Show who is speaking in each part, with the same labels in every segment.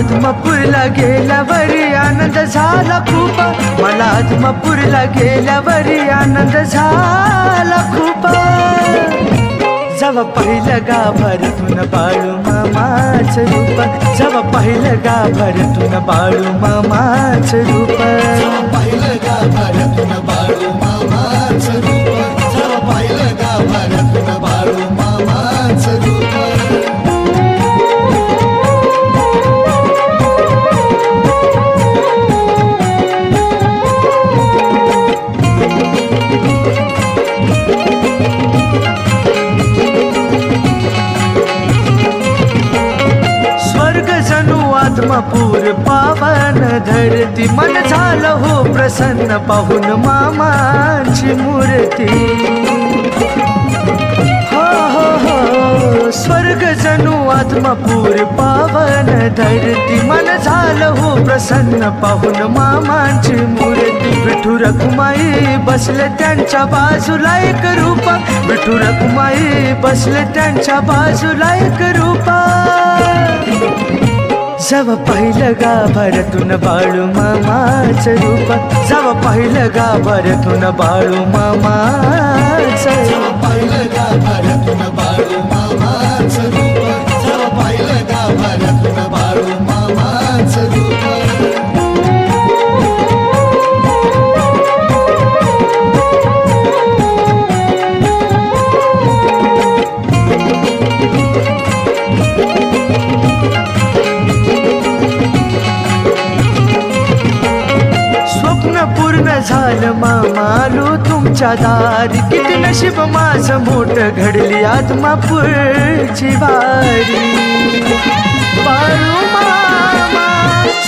Speaker 1: आदमापूरला गेल्यावरी आनंद झाला खूप. मला आजमापूरला गेल्यावरी आनंद झाला खूप. जेव्हा पहिलं गाभाऱ्यातून बाळू मामाच रूप. जेव्हा पहिलं गाभाऱ्यातून बाळू मामाच रूप.
Speaker 2: पाहिलं का बाळू मामाच
Speaker 1: पद्मपूर पावन धरती मन झालं हो प्रसन्न पाहून मामाची मूर्ती. हो हो हो स्वर्ग जणू आत्मापूर पावन धरती मन झालं हो प्रसन्न पाहून मामांची मूर्ती. हो विठू रखुमाई बसले त्यांच्या बाजूला एक रूपा विठू रखुमाई बसले त्यांच्या बाजूला एक रूपा. जव पाहिलं भरतुन बाळू मामाच रूप. जव पाहिलं
Speaker 2: भरतुन बाळू मामाच जेव्हा पाहिलं का भारतून बाळू
Speaker 1: तुमच्या दारी किती नशीब माझं मोठ घडली आत्मापूरची वारी. बाळू मामा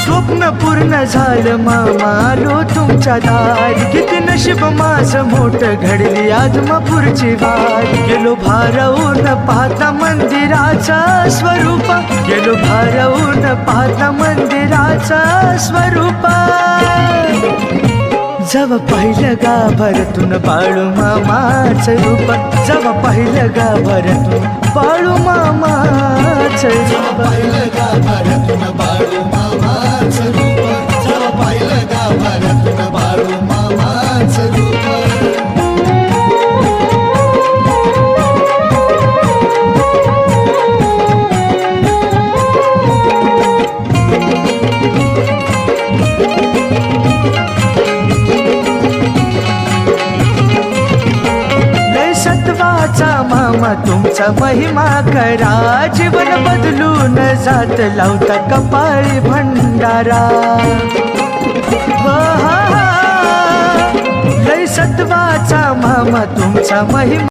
Speaker 1: स्वप्न पूर्ण झालं मामालो तुमच्या दारी किती नशीब माझं मोठ घडली आत्मापूरची वारी. गेलो भारवून पाहता मंदिराचा स्वरूप. गेलो भारवून पाहता मंदिराचा स्वरूप. जव पाहिलं गाभरातून बाळू मामाच रूप. जव पाहिलं गाभरातून बाळू मामाच रूप.
Speaker 2: पाहिलं का भारतून बाळू
Speaker 1: मामा तुमचा महिमा करा. जीवन बदलून जात लावता कपाळी भंडारा. लय सत्वाचा मामा तुमचा महिमा